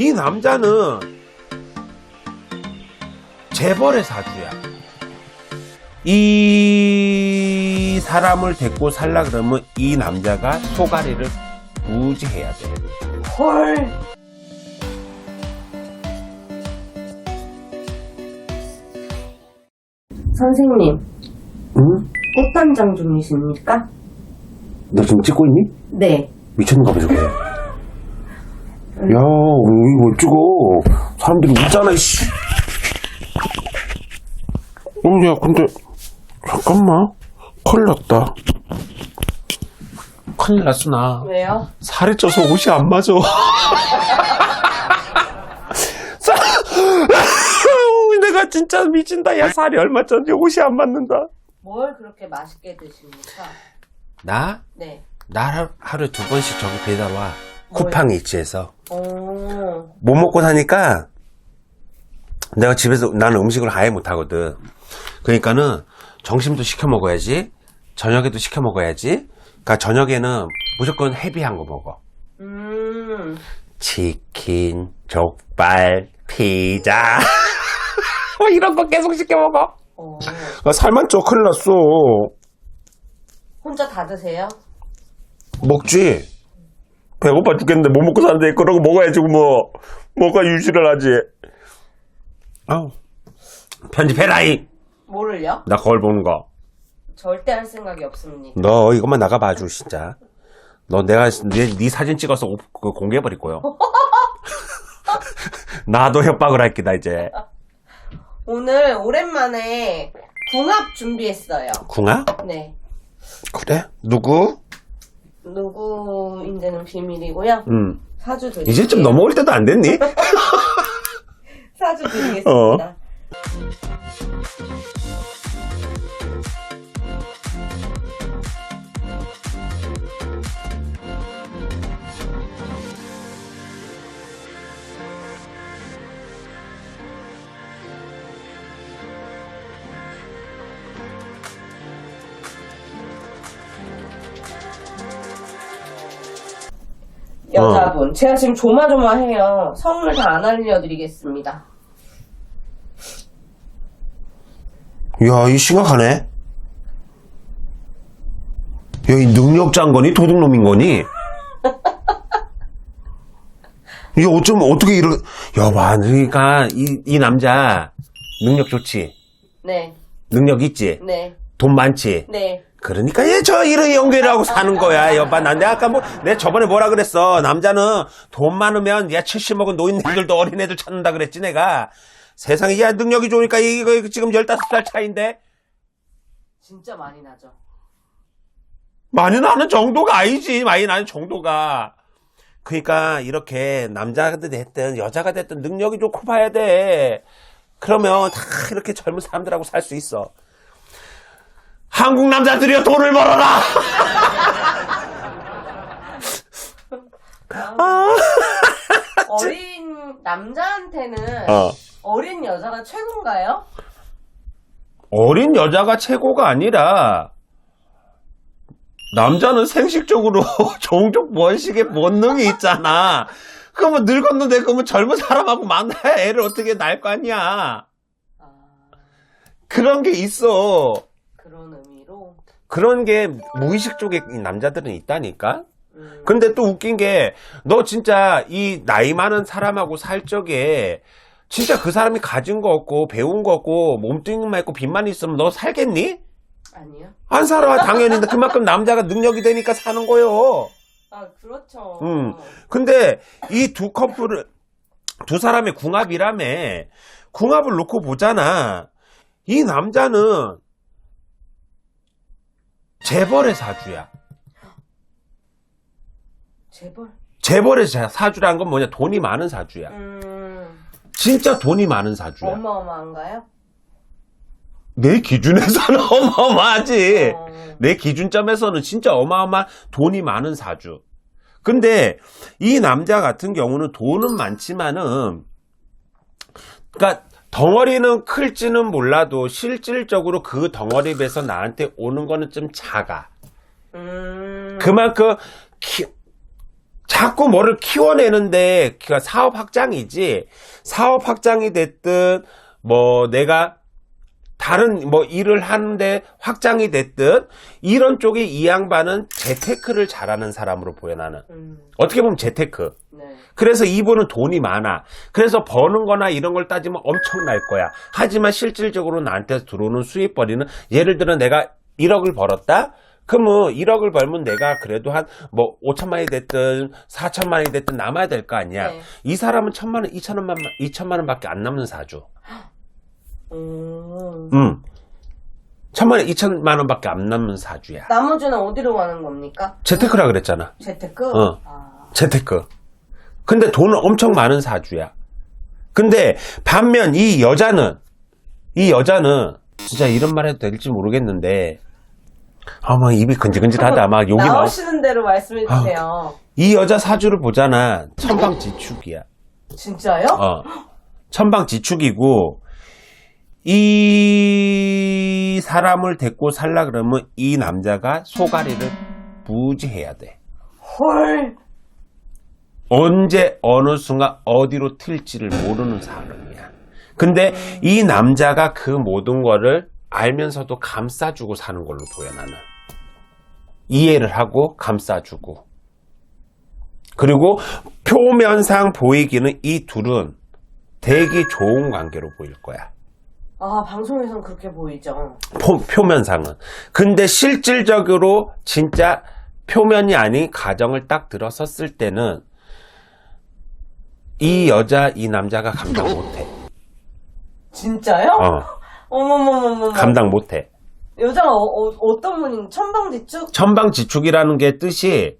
이 남자는 재벌의 사주야. 이 사람을 데리고 살라 그러면 이 남자가 소가리를 무지 해야 돼. 헐. 선생님, 응? 꽃단장 중이십니까? 너 지금 찍고 있니? 네. 미쳤는가 봐, 저게. 야, 이거 뭘 찍어. 사람들이 웃잖아, 씨. 어, 야, 근데, 잠깐만. 큰일 났다. 큰일 났어, 나. 왜요? 살이 쪄서 옷이 안 맞아. 살- 내가 진짜 미친다. 야, 살이 얼마 쪘는데 옷이 안 맞는다. 뭘 그렇게 맛있게 드십니까? 나? 네. 나 하루, 하루에 두 번씩 저기 배달 와. 쿠팡 이치에서. 오. 못 먹고 사니까 내가 집에서 나는 음식을 아예 못 하거든. 그러니까는 점심도 시켜 먹어야지. 저녁에도 시켜 먹어야지. 그러니까 저녁에는 무조건 헤비한 거 먹어. 음. 치킨, 족발, 피자. 뭐 이런 거 계속 시켜 먹어. 어. 아, 살만 쪄 큰일 났어. 혼자 다 드세요? 먹지. 배고파 죽겠는데 못 먹고 사는데 그런 거 먹어야지 뭐. 뭐가 유지를 하지. 아우. 편집해라이. 뭐를요? 나 거울 보는 거. 절대 할 생각이 없습니다. 너 이것만 나가봐줘 진짜. 너 내가 네, 네 사진 찍어서 오- 그거 공개해버릴 거요. 나도 협박을 할게 나 이제. 오늘 오랜만에 궁합 준비했어요. 궁아? 네. 그래? 누구? 누구 인지는 비밀이고요. 음. 사주 드릴게요. 이제 좀 넘어올 때도 안 됐니? 사주 드리겠습니다. 어. 여자분, 제가 지금 조마조마해요. 선물 다안 알려드리겠습니다. 야, 이 심각하네. 야, 이 능력자인 거니? 도둑놈인 거니? 이게 어쩜, 어떻게 이런, 여봐, 그러니까, 이, 이 남자, 능력 좋지? 네, 능력 있지? 네, 돈 많지? 네. 그러니까 얘저 이런 연결 하고 사는 거야. 여봐, 난 내가 아까 뭐, 내가 저번에 뭐라 그랬어. 남자는 돈 많으면, 야, 70 먹은 노인네들도 어린애들 찾는다 그랬지, 내가. 세상에, 야, 능력이 좋으니까 이거 지금 15살 차인데? 진짜 많이 나죠. 많이 나는 정도가 아니지. 많이 나는 정도가. 그러니까 이렇게 남자가 됐든 여자가 됐든 능력이 좋고 봐야 돼. 그러면 다 이렇게 젊은 사람들하고 살 수 있어. 한국 남자들이여 돈을 벌어라. 아. 어린 남자한테는 어. 어린 여자가 최고인가요? 어린 여자가 최고가 아니라 남자는 생식적으로 종족 번식의 본능이 있잖아. 그러면 늙었는데 그러면 젊은 사람하고 만나야 애를 어떻게 낳을 거 아니야. 아, 그런 게 있어. 그런 게 무의식 쪽에 이 남자들은 있다니까? 음, 근데 또 웃긴 게, 너 진짜 이 나이 많은 사람하고 살 적에, 진짜 그 사람이 가진 거 없고, 배운 거 없고, 몸뚱이만 있고, 빚만 있으면 너 살겠니? 아니요? 안 살아, 당연히. 그만큼 남자가 능력이 되니까 사는 거요. 아, 그렇죠. 음. 근데 이 두 커플을, 두 사람의 궁합이라며, 궁합을 놓고 보잖아. 이 남자는 재벌의 사주야. 재벌? 재벌의 자- 사주란 건 뭐냐? 돈이 많은 사주야. 음, 진짜 돈이 많은 사주야. 어마어마한가요? 내 기준에서는 어마어마하지. 어, 내 기준점에서는 진짜 어마어마한 돈이 많은 사주. 근데 이 남자 같은 경우는 돈은 많지만은, 그러니까 덩어리는 클지는 몰라도 실질적으로 그 덩어리 배에서 나한테 오는 거는 좀 작아. 음, 그만큼 키, 자꾸 뭐를 키워내는데 그러니까 사업 확장이지 사업 확장이 됐든 뭐 내가 다른 뭐 일을 하는데 확장이 됐든 이런 쪽에 이 양반은 재테크를 잘하는 사람으로 보여 나는. 음, 어떻게 보면 재테크. 네. 그래서 이분은 돈이 많아. 그래서 버는 거나 이런 걸 따지면 엄청날 거야. 하지만 실질적으로 나한테 들어오는 수입벌이는 예를 들어 내가 1억을 벌었다? 그러면 1억을 벌면 내가 그래도 한 뭐 5천만이 됐든 4천만이 됐든 남아야 될 거 아니야. 네. 이 사람은 천만 원, 2천만 원, 2천만 원밖에 안 남는 사주 음. 음. 천만 원, 2천만 원밖에 안 남는 사주야 나머지는 어디로 가는 겁니까? 재테크라 그랬잖아 재테크? 어. 아, 재테크. 근데 돈은 엄청 많은 사주야. 근데 반면 이 여자는 이 여자는 진짜 이런 말 해도 될지 모르겠는데 아막 입이 근질근질하다 막 욕이 나오. 나오시는 대로 말씀해 주세요. 이 여자 사주를 보잖아. 천방지축이야. 진짜요? 어. 천방지축이고 이 사람을 데리고 살라 그러면 이 남자가 소가리를 무지해야 돼. 헐. 언제 어느 순간 어디로 튈지를 모르는 사람이야. 근데 이 남자가 그 모든 거를 알면서도 감싸주고 사는 걸로 보여 나는. 이해를 하고 감싸주고. 그리고 표면상 보이기는 이 둘은 되게 좋은 관계로 보일 거야. 아, 방송에선 그렇게 보이죠. 포- 표면상은. 근데 실질적으로 진짜 표면이 아닌 가정을 딱 들어섰을 때는 이 여자, 이 남자가 감당 못해. 진짜요? 어, 어머머머머머. 감당 못해. 여자가 어, 떤 분인 천방지축? 천방지축이라는 게 뜻이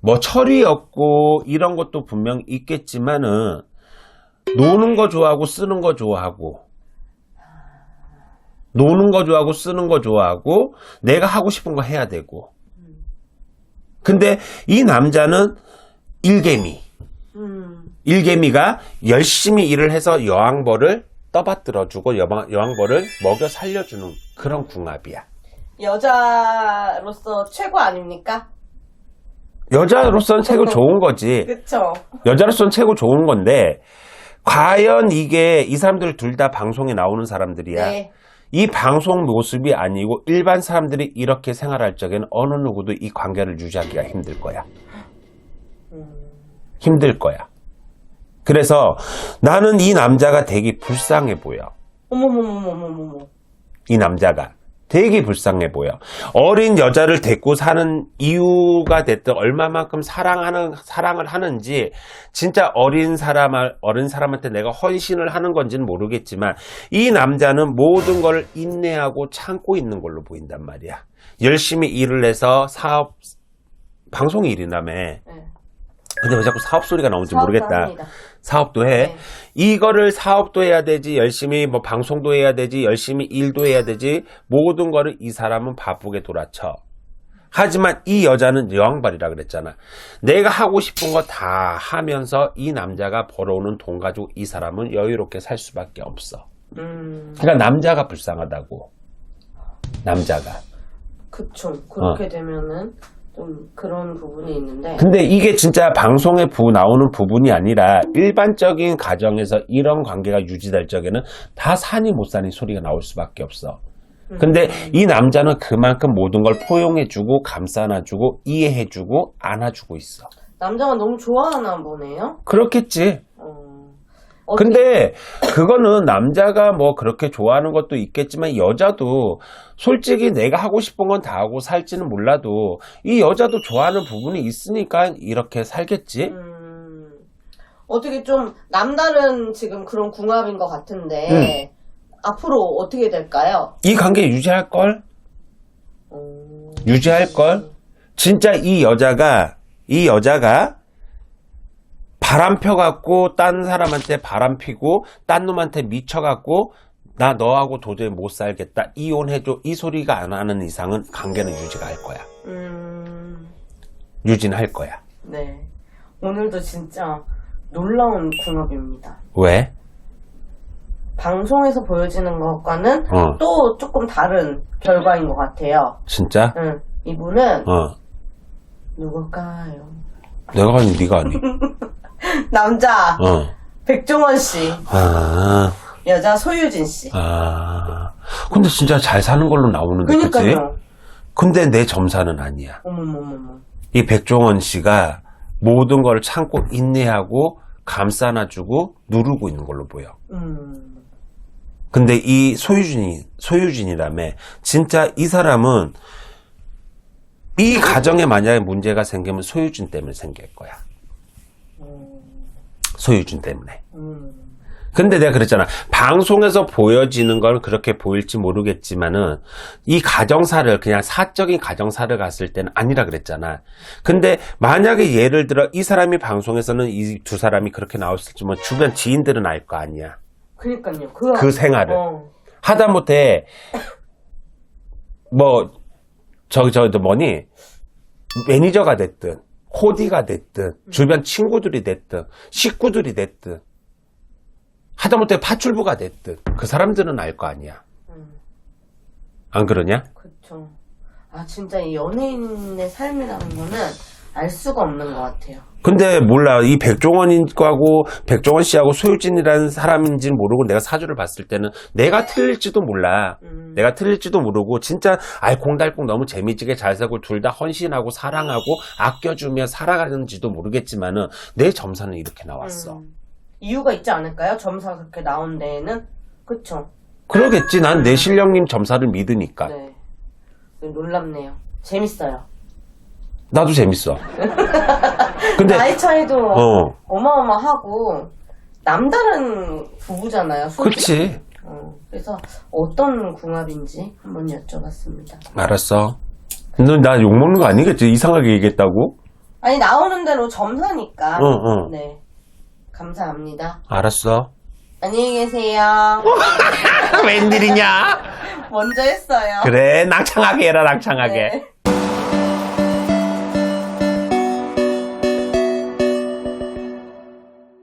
뭐 철이었고 이런 것도 분명 있겠지만은 노는 거 좋아하고 쓰는 거 좋아하고 노는 거 좋아하고 쓰는 거 좋아하고 내가 하고 싶은 거 해야 되고 근데 이 남자는 일개미 음. 일개미가 열심히 일을 해서 여왕벌을 떠받들어주고 여왕, 여왕벌을 먹여 살려주는 그런 궁합이야 여자로서 최고 아닙니까? 여자로서는 최고 좋은 거지 그쵸? 여자로서는 최고 좋은 건데 과연 이게 이 사람들 둘 다 방송에 나오는 사람들이야. 네. 이 방송 모습이 아니고 일반 사람들이 이렇게 생활할 적에는 어느 누구도 이 관계를 유지하기가 힘들 거야. 음. 힘들 거야. 그래서 나는 이 남자가 되게 불쌍해 보여. 어머머머머머머. 이 남자가 되게 불쌍해 보여. 어린 여자를 데리고 사는 이유가 됐든 얼마만큼 사랑하는 사랑을 하는지 진짜 어린 사람 어린 사람한테 내가 헌신을 하는 건지는 모르겠지만 이 남자는 모든 걸 인내하고 참고 있는 걸로 보인단 말이야. 열심히 일을 해서 사업 방송이 일이라며. 네. 근데 왜 자꾸 사업 소리가 나오는지 모르겠다. 사업가입니다. 사업도 해. 네. 이거를 사업도 해야 되지, 열심히 뭐 방송도 해야 되지, 열심히 일도 해야 되지, 모든 거를 이 사람은 바쁘게 돌아쳐. 하지만 이 여자는 여왕발이라 그랬잖아. 내가 하고 싶은 거 다 하면서 이 남자가 벌어오는 돈 가지고 이 사람은 여유롭게 살 수밖에 없어. 음. 그러니까 남자가 불쌍하다고. 남자가. 그쵸. 그렇게 어. 되면은 좀 그런 부분이 있는데. 근데 이게 진짜 방송에 부 나오는 부분이 아니라 일반적인 가정에서 이런 관계가 유지될 적에는 다 사니 못 사니 소리가 나올 수밖에 없어. 근데 이 남자는 그만큼 모든 걸 포용해주고 감싸놔주고 이해해주고 안아주고 있어. 남자가 너무 좋아하나 보네요. 그렇겠지. 어. 근데 그거는 남자가 뭐 그렇게 좋아하는 것도 있겠지만 여자도 솔직히 내가 하고 싶은 건 다 하고 살지는 몰라도 이 여자도 좋아하는 부분이 있으니까 이렇게 살겠지. 음, 어떻게 좀 남다른 지금 그런 궁합인 것 같은데 앞으로 어떻게 될까요? 이 관계 유지할 걸? 어, 유지할 걸? 진짜 이 여자가 이 여자가 바람 펴갖고 딴 사람한테 바람 피고 딴 놈한테 미쳐갖고 나 너하고 도저히 못 살겠다 이혼해줘 이 소리가 안 하는 이상은 관계는 유지가 할 거야 음, 유지는 할 거야 네. 오늘도 진짜 놀라운 궁합입니다. 왜? 방송에서 보여지는 것과는 어 또 조금 다른 결과인 것 같아요. 진짜? 응, 이분은 어 누굴까요? 내가 아니, 네가 아니. 남자 어. 백종원 씨, 아, 여자 소유진 씨. 아. 근데 진짜 잘 사는 걸로 나오는데, 그치? 그러니까요. 근데 내 점사는 아니야. 어머머머머. 이 백종원 씨가 모든 걸 참고 인내하고 감싸놔주고 누르고 있는 걸로 보여. 음. 근데 이 소유진이, 소유진이라며, 진짜 이 사람은 이 가정에 만약에 문제가 생기면 소유진 때문에 생길 거야. 소유진 때문에. 음. 근데 내가 그랬잖아. 방송에서 보여지는 건 그렇게 보일지 모르겠지만은 이 가정사를 그냥 사적인 가정사를 갔을 때는 아니라 그랬잖아. 근데 만약에 예를 들어 이 사람이 방송에서는 이 두 사람이 그렇게 나왔을지만 주변 지인들은 알 거 아니야. 그니까요. 그, 그 생활을. 어. 하다 못해 뭐 저기 저기 뭐니 매니저가 됐든 코디가 됐든 주변 친구들이 됐든 식구들이 됐든 하다못해 파출부가 됐든 그 사람들은 알 거 아니야 음. 안 그러냐? 그쵸. 아, 진짜 이 연예인의 삶이라는 거는 알 수가 없는 것 같아요. 근데 몰라 이 백종원하고 백종원 씨하고 소유진이라는 사람인지는 모르고 내가 사주를 봤을 때는 내가 틀릴지도 몰라 음. 내가 틀릴지도 모르고 진짜 알콩달콩 너무 재미지게 잘 살고 둘 다 헌신하고 사랑하고 아껴주며 살아가는지도 모르겠지만은 내 점사는 이렇게 나왔어 음. 이유가 있지 않을까요? 점사가 그렇게 나온 데에는. 그쵸. 그러겠지 난 내 실령님 점사를 믿으니까 네. 놀랍네요. 재밌어요. 나도 재밌어 근데 나이 차이도 어 어마어마하고 남다른 부부잖아요. 솔직히. 그치 어, 그래서 어떤 궁합인지 한번 여쭤봤습니다. 알았어 너나 욕먹는 거 아니겠지 이상하게 얘기했다고 아니 나오는 대로 점사니까. 어, 어. 네. 감사합니다. 알았어 안녕히 계세요. 웬일이냐 먼저 했어요. 그래 낭창하게 해라 낭창하게 네.